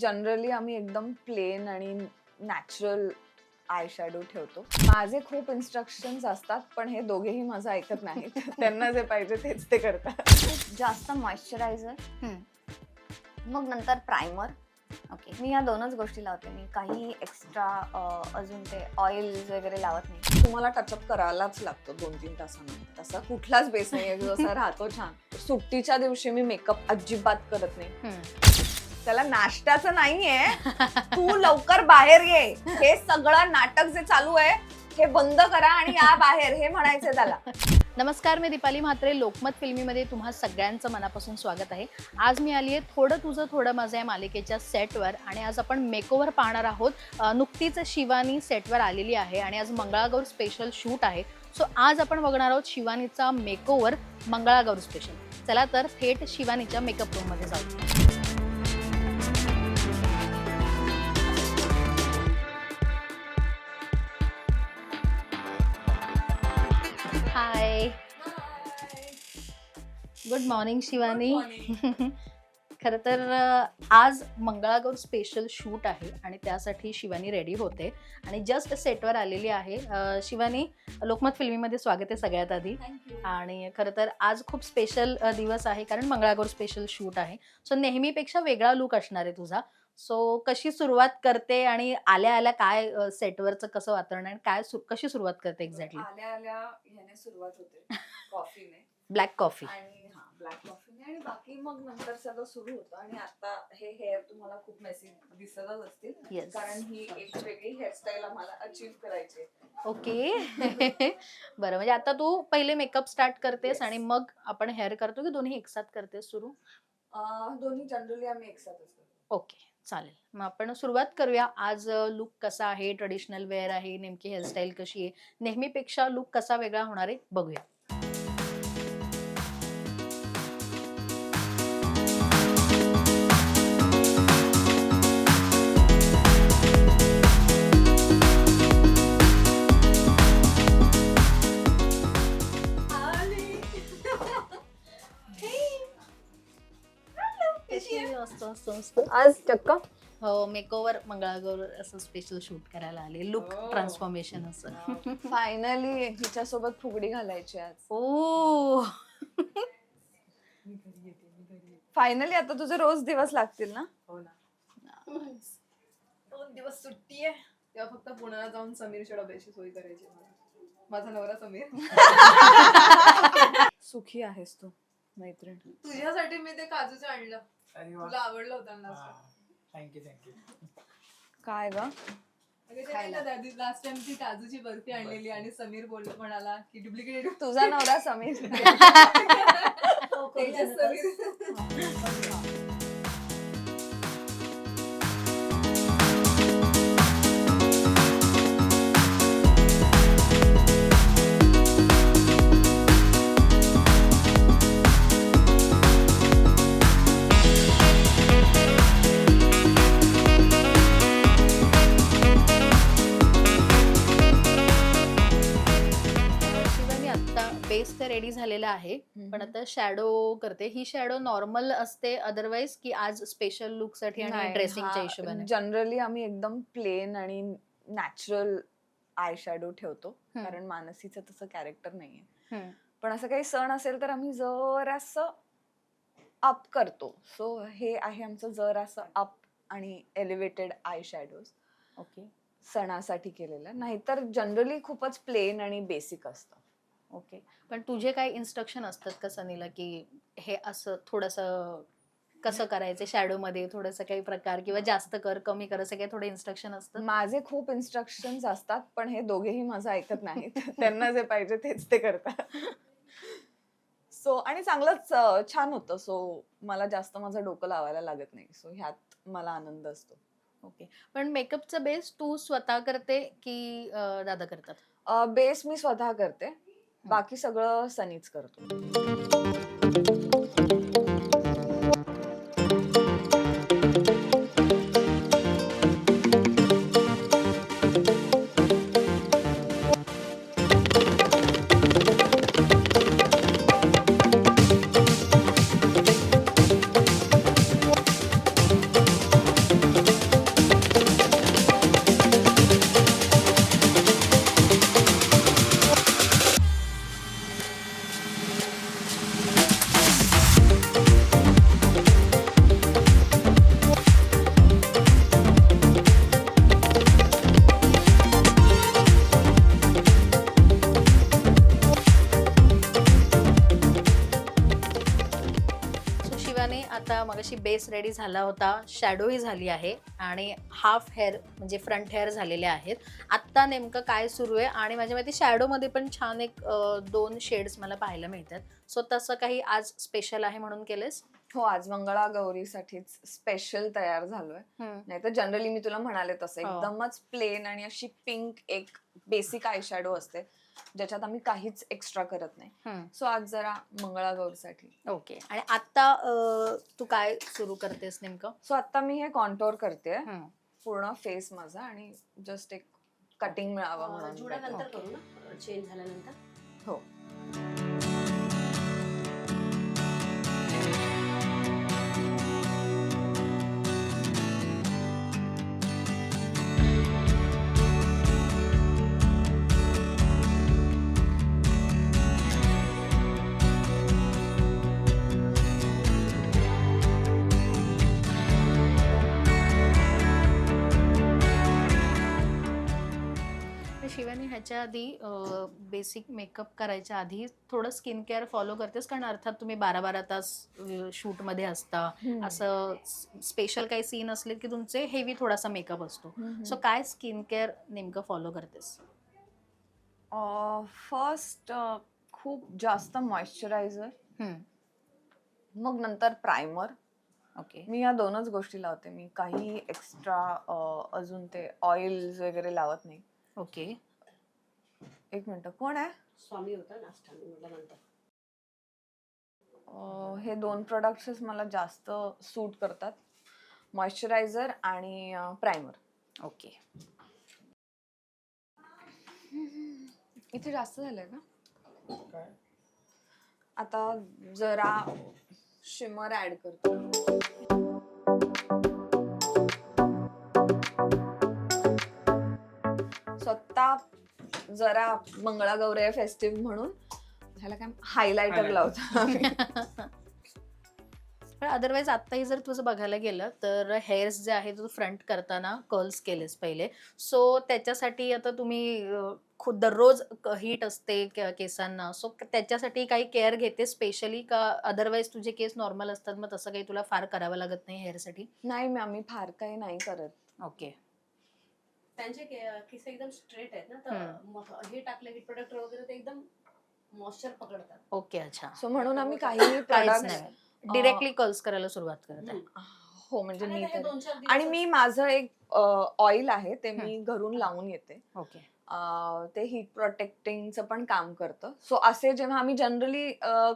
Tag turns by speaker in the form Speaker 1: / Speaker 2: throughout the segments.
Speaker 1: Generally आम्ही एकदम plain आणि नॅचरल आय शॅडो ठेवतो. माझे खूप इन्स्ट्रक्शन्स असतात पण हे दोघेही माझं ऐकत नाहीत. त्यांना जे पाहिजे तेच ते करतात.
Speaker 2: जास्त मॉइश्चरायझर मग नंतर प्रायमर ओके मी या दोनच गोष्टी लावते. मी काही एक्स्ट्रा अजून ते ऑइल वगैरे लावत नाही.
Speaker 1: तुम्हाला टचअप करायलाच लागतो दोन तीन तासांनंतर तसा कुठलाच बेस नाही आहे जसा राहतो छान. सुट्टीच्या दिवशी मी मेकअप अजिबात करत नाही. त्याला नाश्त्याचं नाहीये. तू लवकर बाहेर ये. हे सगळं नाटक जे चालू आहे हे बंद करा आणि या बाहेर हे म्हणायचं त्याला.
Speaker 3: नमस्कार मी दीपाली म्हात्रे लोकमत फिल्मीमध्ये तुम्हा सगळ्यांचं मनापासून स्वागत आहे. आज मी आली आहे थोडं तुझं थोडं माझं या मालिकेच्या सेटवर आणि आज आपण मेकओव्हर पाहणार आहोत. नुकतीच शिवानी सेटवर आलेली आहे आणि आज मंगळागौर स्पेशल शूट आहे. सो आज आपण बघणार आहोत शिवानीचा मेकओव्हर मंगळागौर स्पेशल चला तर थेट शिवानीच्या मेकअप रूममध्ये जाऊ. गुड मॉर्निंग शिवानी खरं तर आज मंगळागौर स्पेशल शूट आहे आणि त्यासाठी शिवानी रेडी होते. आणि जस्ट सेटवर आलेली आहे. अ, शिवानी लोकमत फिल्मीमध्ये स्वागत आहे सगळ्यात आधी. आणि खरं तर आज खूप स्पेशल दिवस आहे कारण मंगळागौर स्पेशल शूट आहे. सो नेहमीपेक्षा वेगळा लुक असणार आहे तुझा. सो कशी सुरुवात करते आणि आल्या आल्या काय अ, सेटवरचं कसं वातावरण आहे आणि काय सु- कशी सुरुवात करते एक्झॅक्टली
Speaker 1: आल्या आल्या सुरुवात होते. कॉफीने
Speaker 3: ब्लॅक कॉफी
Speaker 1: आणि ब्लॅक कॉफीने आणि बाकी मग नंतर सगळं सुरू होतं आणि आता हे हेअर तुम्हाला खूप मेसी दिसतच असतील.
Speaker 3: Yes.
Speaker 1: कारण ही एक वेगळी हेअरस्टाईल आम्हाला अचीव करायची आहे.
Speaker 3: ओके. बरं म्हणजे आता तू पहिले मेकअप स्टार्ट करतेस
Speaker 1: Yes.
Speaker 3: आणि मग आपण हेअर करतो की दोन्ही एकसाथ करतेस सुरू?
Speaker 1: अं, दोन्ही जनरली आम्ही एकसाथच करतो.
Speaker 3: ओके चालेल. मग आपण सुरुवात करूया. आज लुक कसा आहे? ट्रेडिशनल वेअर आहे नेमकी हेअरस्टाईल कशी आहे? नेहमीपेक्षा लुक कसा वेगळा होणार आहे? बघूया. मस्त मस्त मस्त
Speaker 1: आज चक्क?
Speaker 3: हो मेकओव्हर मंगळागौर असं स्पेशल शूट करायला आले. Look
Speaker 1: Oh.
Speaker 3: ट्रान्सफॉर्मेशन असं.
Speaker 1: फायनली हिच्यासोबत फुगडी घालायची आज.
Speaker 3: ओ.
Speaker 1: फायनली आता तुझे रोज दिवस लागतील ना?
Speaker 4: हो ना. दोन दिवस सुट्टी आहे. तेव्हा फक्त पुण्याला जाऊन समीरच्या डब्याची सोय करायची मला. माझा नवरा समीर.
Speaker 1: सुखी आहेस तू मैत्रीण.
Speaker 4: तुझ्यासाठी मी ते काजूचं आणलं.
Speaker 5: अरे वा
Speaker 4: तुला आवडलं होतं ना
Speaker 5: थँक्यू थँक्यू
Speaker 1: काय ग?
Speaker 4: लास्ट टाइम ती काजूची बर्फी आणलेली आणि समीर बोल म्हणाला की डुप्लिकेट
Speaker 1: तुझा नवरा समीर.
Speaker 3: शिवानी बेस तर रेडी झालेला आहे. पण आता शॅडो करते. ही शॅडो नॉर्मल असते. अदरवाईज की आज स्पेशल लुकसाठी आणि ड्रेसिंगच्या हिशोबाने.
Speaker 1: जनरली आम्ही एकदम प्लेन आणि नॅचरल आय शॅडो ठेवतो. कारण मानसीचं तसं कॅरेक्टर नाहीये. पण असं काही सण असेल तर आम्ही जरासं अप करतो. सो हे आहे आमचं जरासं अप आणि एलिव्हेटेड आय शॅडोज
Speaker 3: ओके
Speaker 1: सणासाठी केलेलं. नाहीतर जनरली खूपच प्लेन आणि बेसिक असतं.
Speaker 3: ओके. पण तुझे काय इन्स्ट्रक्शन असतात का सनीला की हे असं थोडंसं कसं करायचं? शॅडो मध्ये थोडंसं काही प्रकार किंवा जास्त कर कमी कर असं काही थोडं इन्स्ट्रक्शन असतं?
Speaker 1: माझे खूप इन्स्ट्रक्शन्स असतात पण हे दोघेही माझं ऐकत नाहीत. त्यांना जे पाहिजे तेच ते करतात. सो आणि चांगलंच छान होतं. सो मला जास्त माझं डोकं लावायला लागत नाही. सो ह्यात मला आनंद असतो.
Speaker 3: ओके. पण मेकअपचा बेस तू स्वतः करते की दादा करतात?
Speaker 1: बेस मी स्वतः करते. बाकी सगळं सनीच करतो.
Speaker 3: मगाशी बेस रेडी झाला होता शॅडोही झाली आहे आणि हाफ हेअर म्हणजे फ्रंट हेअर झालेले आहेत. आत्ता नेमकं काय सुरू आहे आणि माझ्या माहिती शॅडोमध्ये पण छान एक दोन शेड्स मला पाहायला मिळतात. सो तसं काही आज स्पेशल आहे म्हणून केलेस?
Speaker 1: हो आज मंगळा गौरीसाठीच स्पेशल तयार झालोय. नाही तर जनरली मी तुला म्हणाले तसं.
Speaker 3: हो.
Speaker 1: एकदमच प्लेन आणि अशी पिंक एक बेसिक आय शॅडो असते. ज्याच्यात आम्ही काहीच एक्स्ट्रा करत नाही. सो आज जरा मंगळा गौरीसाठी
Speaker 3: ओके आणि आत्ता अं, तू काय सुरू करतेस नेमकं?
Speaker 1: सो आता मी हे कॉन्टोर करते. पूर्ण फेस माझा आणि जस्ट एक कटिंग मिळावं म्हणून
Speaker 5: चेंज झाल्यानंतर?
Speaker 1: हो.
Speaker 3: शिवानी ह्याच्या आधी बेसिक मेकअप करायच्या आधी थोडं स्किन केअर फॉलो करतेस? कारण अर्थात तुम्ही बारा बारा तास शूटमध्ये असता. असं स्पेशल काही सीन असले की तुमचे हेवी थोडासा मेकअप असतो. सो काय स्किन केअर नेमकं फॉलो करतेस?
Speaker 1: फर्स्ट खूप जास्त मॉइश्चरायझर. मग नंतर प्रायमर
Speaker 3: ओके
Speaker 1: मी या दोनच गोष्टी लावते. मी काही एक्स्ट्रा अजून ते ऑइल वगैरे लावत नाही.
Speaker 3: ओके
Speaker 1: एक मिनिट कोण आहे?
Speaker 5: स्वामी होता नाश्ता
Speaker 1: अं, हे दोन प्रोडक्ट्सच मला जास्त सूट करतात. मॉइश्चरायझर आणि प्रायमर
Speaker 3: ओके
Speaker 1: इथे जास्त झालंय का? आता जरा शिमर ऍड करतो. स्वतः जरा मंगळागौरी फेस्टिव्ह म्हणून. ह्याला काय हायलायटर. लावतो आम्ही.
Speaker 3: पण अदरवाईज आत्ताही जर तुझं बघायला गेलं तर हेअर्स जे आहे तू फ्रंट करताना कर्ल्स केलेस पहिले. सो त्याच्यासाठी आता तुम्ही अं, खुद दररोज हीट असते के- केसांना. सो त्याच्यासाठी काही केअर घेते स्पेशली का अदरवाईज तुझे केस नॉर्मल असतात मग तसं काही तुला फार करावं लागत नाही हेअरसाठी
Speaker 1: नाही मी आम्ही फार काही नाही करत.
Speaker 3: ओके
Speaker 5: त्यांचे केस एकदम स्ट्रेट आहेत ना. तर हे टाकले की प्रोडक्ट वगैरे ते एकदम मॉइश्चर पकडतात.
Speaker 3: ओके अच्छा.
Speaker 1: सो म्हणून आम्ही काही
Speaker 3: काहीच
Speaker 1: products-
Speaker 3: नाही डिरेक्टली कर्ल्स करायला सुरुवात करत आहे.
Speaker 1: हो म्हणजे
Speaker 5: आणि
Speaker 1: मी
Speaker 5: हे
Speaker 1: आणि मी माझं एक ऑइल आहे ते मी घरून लावून येते.
Speaker 3: ओके.
Speaker 1: ते हीट प्रोटेक्टिंगचं पण काम करतं. सो असे जेव्हा आम्ही जनरली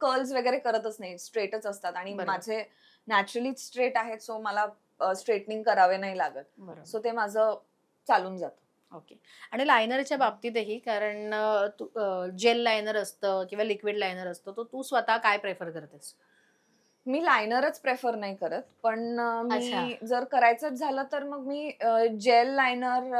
Speaker 1: कर्ल्स वगैरे करतच नाही स्ट्रेटच असतात. आणि. माझे नॅचरली स्ट्रेट आहेत सो मला स्ट्रेटनिंग करावे नाही लागत. सो ते माझं चालून जातं.
Speaker 3: ओके. आणि लायनरच्या बाबतीतही कारण तू जेल लायनर असतं किंवा लिक्विड लायनर असतं तो तू स्वतः काय प्रेफर करतेस?
Speaker 1: मी लायनरच प्रेफर नाही करत पण मी. जर करायचंच झालं तर मग मी जेल लायनर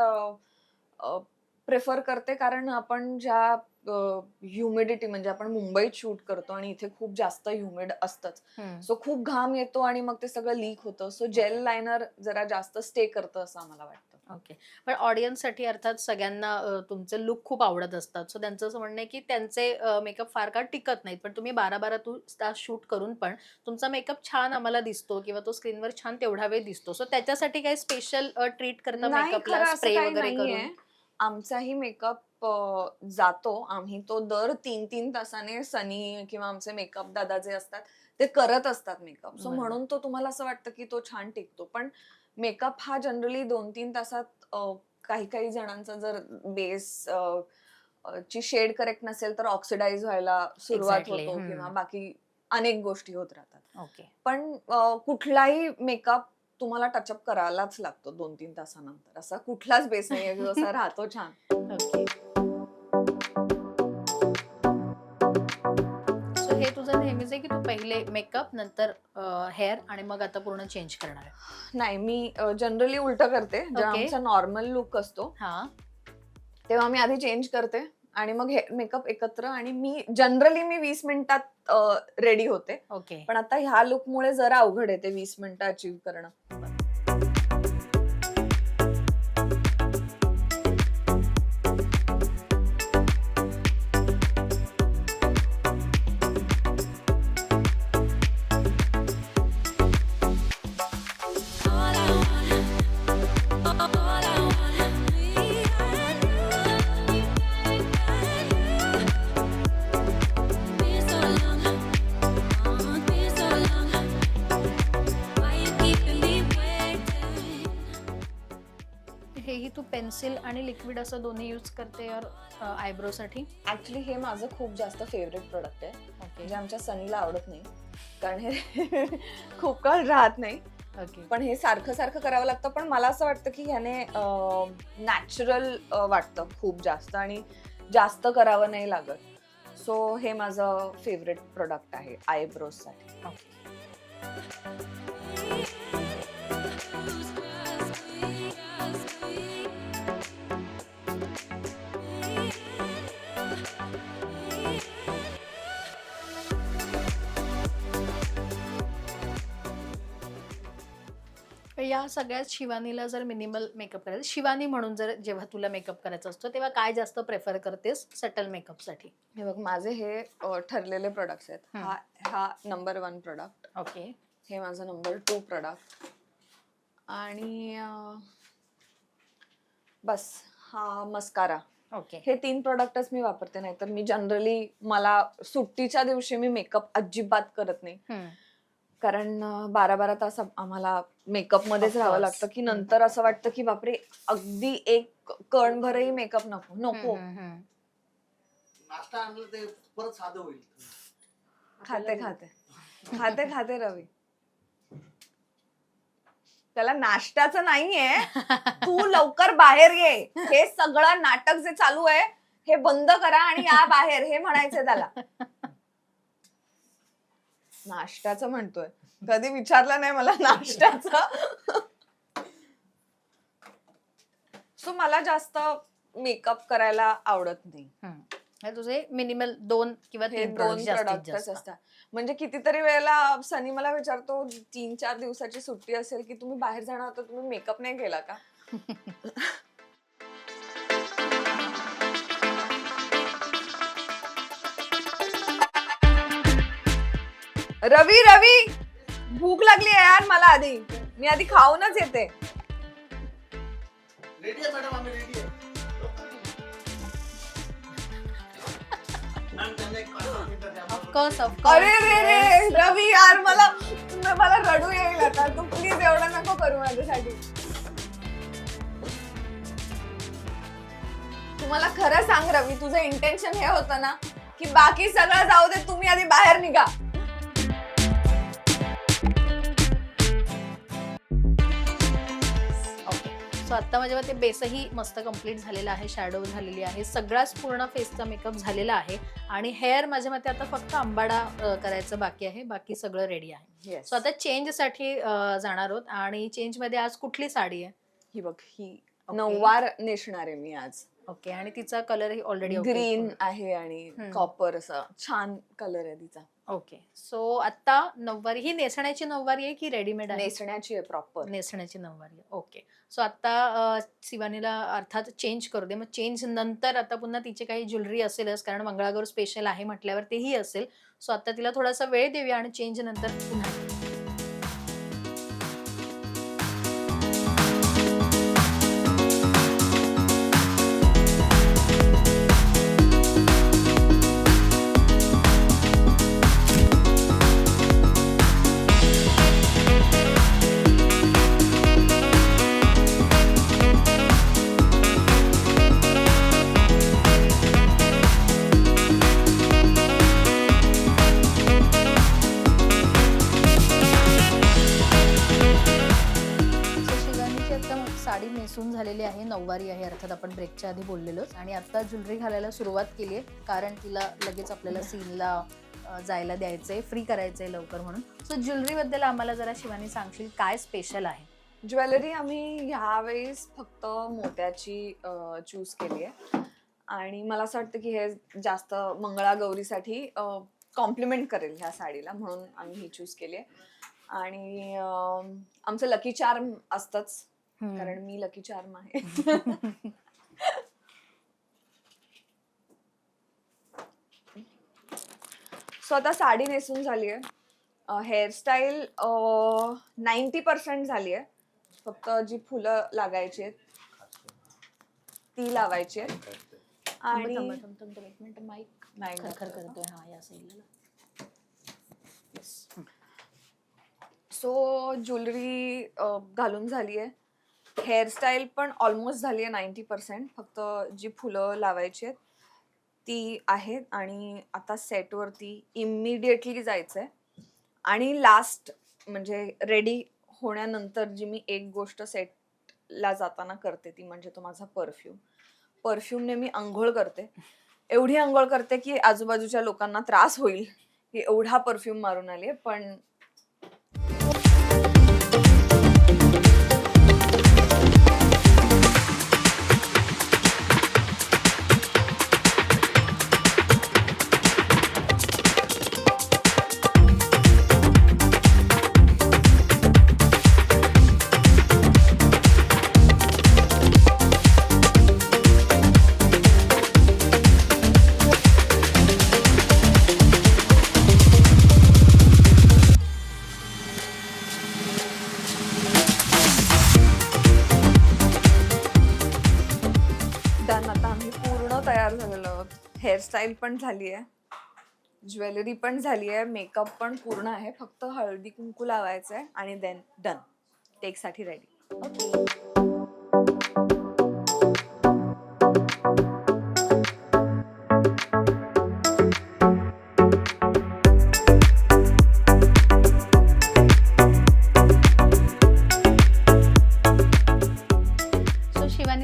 Speaker 1: प्रेफर करते कारण आपण ज्या ह्युमिडिटी म्हणजे आपण मुंबईत शूट करतो आणि इथे खूप जास्त ह्युमिड असतंच. सो खूप घाम येतो आणि मग ते सगळं लीक होतं. सो जेल लायनर जरा जास्त स्टे करतं असं आम्हाला वाटतं.
Speaker 3: ओके पण ऑडियन्ससाठी अर्थात सगळ्यांना अं, तुमचे लुक खूप आवडत असतात. सो त्यांचं असं म्हणणं आहे की त्यांचे मेकअप फार काळ टिकत नाहीत. पण तुम्ही बारा बारा तू तास शूट करून पण तुमचा मेकअप छान आम्हाला दिसतो किंवा तो स्क्रीनवर छान तेवढा वेळ दिसतो. सो त्याच्यासाठी काही स्पेशल ट्रीट करता
Speaker 1: नाही
Speaker 3: मेकअपला
Speaker 1: असं
Speaker 3: स्प्रे
Speaker 1: काही
Speaker 3: वगैरे
Speaker 1: नाहीये.
Speaker 3: करून?
Speaker 1: आमचाही मेकअप जातो. आम्ही तो दर तीन तीन तासाने सनी किंवा आमचे मेकअप दादा जे असतात ते करत असतात मेकअप सो
Speaker 3: बरोबर.
Speaker 1: म्हणून तो तुम्हाला असं वाटतं की तो छान टिकतो. पण मेकअप हा जनरली दोन तीन तासात काही काही जणांचा जर बेस ची शेड करेक्ट नसेल तर ऑक्सिडाइज व्हायला सुरुवात
Speaker 3: Exactly.
Speaker 1: होतो. किंवा बाकी अनेक गोष्टी होत राहतात.
Speaker 3: ओके.
Speaker 1: पण कुठलाही मेकअप तुम्हाला टचअप करायलाच लागतो दोन तीन तासानंतर. असा कुठलाच बेस नाहीये जो असा राहतो छान.
Speaker 3: ओके. तुझं नेहमीच आहे की तू पहिले मेकअप नंतर हेअर आणि मग आता पूर्ण चेंज करणार आहे?
Speaker 1: नाही मी जनरली उलट करते. जेव्हा
Speaker 3: Okay.
Speaker 1: आमचा नॉर्मल लुक असतो
Speaker 3: हा.
Speaker 1: तेव्हा मी आधी चेंज करते आणि मग हे मेकअप एकत्र आणि मी जनरली मी वीस मिनिटात रेडी होते.
Speaker 3: ओके
Speaker 1: पण आता ह्या लुक मुळे जरा अवघड आहे ते वीस मिनिटं अचीव्ह करणं.
Speaker 3: तू पेन्सिल आणि लिक्विड असं दोन्ही यूज करते और आयब्रो साठी?
Speaker 1: ऍक्च्युली हे माझं खूप जास्त फेवरेट प्रोडक्ट आहे
Speaker 3: ओके
Speaker 1: म्हणजे आमच्या सनीला आवडत नाही. कारण हे खूप काळ राहत नाही.
Speaker 3: ओके
Speaker 1: पण हे सारखं सारखं करावं लागतं पण मला असं वाटतं की ह्याने नॅचरल वाटतं खूप जास्त आणि जास्त करावं नाही लागत. सो हे माझं फेवरेट प्रोडक्ट आहे आयब्रोजसाठी
Speaker 3: या सगळ्यात शिवानीला जर मिनिमल मेकअप करायचं शिवानी म्हणून जर जेव्हा तुला मेकअप करायचा असतो तेव्हा काय जास्त प्रेफर करतेस सटल मेकअपसाठी
Speaker 1: हे बघ माझे हे अ, ठरलेले प्रोडक्ट्स आहेत.
Speaker 3: हम्म.
Speaker 1: हा हा नंबर वन प्रोडक्ट
Speaker 3: ओके.
Speaker 1: हे माझं नंबर टू प्रोडक्ट आणि अ, बस हा मस्कारा
Speaker 3: ओके.
Speaker 1: हे तीन प्रोडक्टच मी वापरते नाही तर मी जनरली मला सुट्टीच्या दिवशी मी मेकअप अजिबात करत नाही. कारण बारा बारा तास आम- आम्हाला मेकअप मध्येच राहावं. लागतं की नंतर असं वाटतं की बापरे अगदी एक कणभरही मेकअप नको नको.
Speaker 6: नाश्ता आणलं ते परत साधं होईल.
Speaker 1: खाते खाते. खाते खाते रवी. त्याला नाश्त्याचं नाहीये. तू लवकर बाहेर ये. हे सगळं नाटक जे चालू आहे हे बंद करा आणि या बाहेर हे म्हणायचंय त्याला. नाश्त्याचं म्हणतोय. कधी विचारलं नाही मला नाश्त्याचं. सो मला जास्त मेकअप करायला आवडत नाही.
Speaker 3: हे तुझे मिनिमल दोन किंवा
Speaker 1: हे
Speaker 3: तीन
Speaker 1: दोन
Speaker 3: products जास्तीत
Speaker 1: प्रोडक्टच
Speaker 3: जास्त.
Speaker 1: असतात. म्हणजे कितीतरी वेळेला सनी मला विचारतो तीन चार दिवसाची सुट्टी असेल की तुम्ही बाहेर जाणार होता तुम्ही मेकअप नाही केला का? रवी रवी! भूक लागली आहे यार मला आधी. मी आधी खाऊनच येते. अरे रे रे. रवी यार मला मला रडू येईल आता. तू प्लीज एवढं नको करू माझ्यासाठी. तुम्हाला खरं सांग रवी तुझं इंटेन्शन हे होतं ना की बाकी सगळं जाऊ दे तुम्ही आधी बाहेर निघा.
Speaker 3: आता माझ्या मते बेसही मस्त कंप्लीट झालेला आहे शॅडो झालेली आहे सगळाच पूर्ण फेसचा मेकअप झालेला आहे आणि हेअर माझ्या मते आता फक्त आंबाडा करायचं बाकी आहे बाकी सगळं रेडी आहे. सो आता चेंजसाठी जाणार आहोत आणि चेंजमध्ये आज कुठली साडी आहे?
Speaker 1: ही बघ ही. नऊवार नेसणार आहे मी आज.
Speaker 3: ओके आणि तिचा कलर ही ऑलरेडी
Speaker 1: ग्रीन आहे आणि. कॉपर असं छान कलर आहे तिचा.
Speaker 3: ओके सो आता नऊवारी ही नेसण्याची नऊवारी आहे की रेडीमेड आहे?
Speaker 1: नेसण्याची आहे प्रॉपर
Speaker 3: नेसण्याची नऊवारी आहे. ओके सो आता शिवानीला अर्थात चेंज करू दे. मग चेंज नंतर आता पुन्हा तिची काही ज्वेलरी असेलच कारण मंगळागौर स्पेशल आहे म्हटल्यावर तेही असेल. सो आता तिला थोडासा वेळ देऊया आणि चेंज नंतर पुन्हा. ब्रेकच्या आधी बोललेलोच. आणि आता ज्वेलरी घालायला सुरुवात केली आहे कारण तिला लगेच आपल्याला सीनला जायला द्यायचंय फ्री करायचंय लवकर म्हणून. सो ज्वेलरीबद्दल आम्हाला जरा शिवानी सांगशील काय स्पेशल आहे?
Speaker 1: ज्वेलरी आम्ही ह्यावेळेस फक्त मोत्याची चूज केली आहे. आणि मला असं वाटतं की हे जास्त मंगळागौरीसाठी कॉम्प्लिमेंट करेल ह्या साडीला म्हणून आम्ही ही चूज केली आहे. आणि आमचं लकी चार्म असतंच कारण मी लकी चार्म आहे. सो आता साडी नेसून झाली आहे हेअरस्टाईल नाईन्टी पर्सेंट झाली आहे फक्त जी फुलं लागायची आहेत ती लावायची आहेत. आणि
Speaker 3: एक मिनिट माईक
Speaker 1: नाही
Speaker 3: खरखर करतोय. हा या साईडला
Speaker 1: सो ज्वेलरी घालून झाली आहे हेअरस्टाईल पण ऑलमोस्ट झाली आहे नाईन्टी पर्सेंट फक्त जी फुलं लावायची आहेत ती आहेत आणि आता सेटवरती इमिडिएटली जायचं आहे आणि लास्ट म्हणजे रेडी होण्यानंतर जी मी एक गोष्ट सेटला जाताना करते ती म्हणजे तो माझा परफ्यूम परफ्यूमने मी आंघोळ करते. एवढी आंघोळ करते की आजूबाजूच्या लोकांना त्रास होईल की एवढा परफ्यूम मारून आली पण आहोत हेअरस्टाईल पण झाली आहे. ज्वेलरी पण झाली आहे. मेकअप पण पूर्ण आहे. फक्त हळदी कुंकू लावायचं आहे आणि देन डन टेकसाठी रेडी
Speaker 3: सो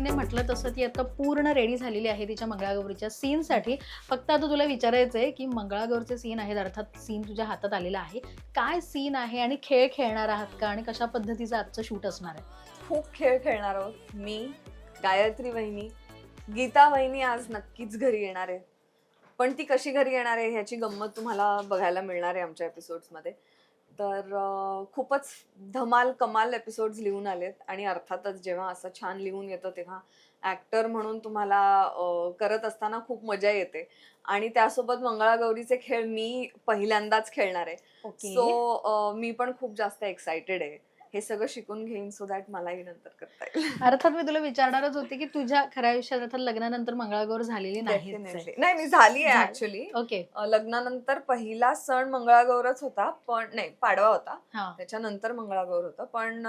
Speaker 3: शिवानीने म्हटलं तसं ती आता पूर्ण रेडी झालेली आहे तिच्या मंगळागौरीच्या सीनसाठी. फक्त आता तुला विचारायचं आहे की मंगळागौरचे सीन आहेत अर्थात सीन तुझ्या हातात आलेला आहे. काय सीन आहे आणि खेळ खेळणार आहात का आणि कशा पद्धतीचं आजचं शूट असणार आहे?
Speaker 1: खूप खेळ खेळणार आहोत मी गायत्री वहिनी गीता वहिनी आज नक्कीच घरी येणार आहे. पण ती कशी घरी येणार आहे ह्याची गंमत तुम्हाला बघायला मिळणार आहे आमच्या एपिसोड्समध्ये तर खूपच धमाल कमाल एपिसोड्स लिहून आलेत आणि अर्थातच जेव्हा असं छान लिहून येतं तेव्हा ऍक्टर म्हणून तुम्हाला करत असताना खूप मजा येते. आणि त्यासोबत मंगळागौरीचे खेळ मी पहिल्यांदाच खेळणार आहे. सो मी पण खूप जास्त एक्साइटेड आहे. हे सगळं शिकून घेईन सो दॅट मलाही नंतर करता येईल.
Speaker 3: अर्थात मी तुला विचारणारच होते की तुझ्या खऱ्या आयुष्यात अर्थात लग्नानंतर मंगळागौर झालेली नाही.
Speaker 1: नाही मी झाली आहे. ऍक्च्युली
Speaker 3: ओके
Speaker 1: लग्नानंतर पहिला सण मंगळागौरच होता पण नाही पाडवा होता. त्याच्यानंतर मंगळागौर होतं. पण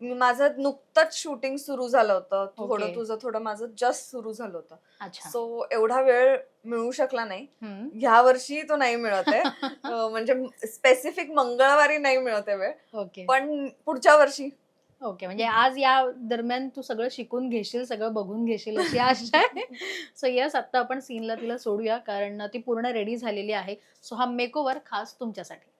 Speaker 1: माझं नुकतंच शूटिंग सुरू झालं होतं. थोडं. तुझं थोडं माझं जस्ट सुरू झालं होतं.
Speaker 3: अच्छा.
Speaker 1: सो एवढा वेळ मिळू शकला नाही. ह्या वर्षी तो नाही मिळत आहे. म्हणजे स्पेसिफिक मंगळवारी नाही मिळत आहे वेळ.
Speaker 3: ओके.
Speaker 1: पण पुढच्या वर्षी.
Speaker 3: ओके म्हणजे आज या दरम्यान तू सगळं शिकून घेशील सगळं बघून घेशील अशी आशा आहे. सो यस आता आपण सीनला तिला सोडूया कारण ती पूर्ण रेडी झालेली आहे. सो हा मेकओव्हर खास तुमच्यासाठी.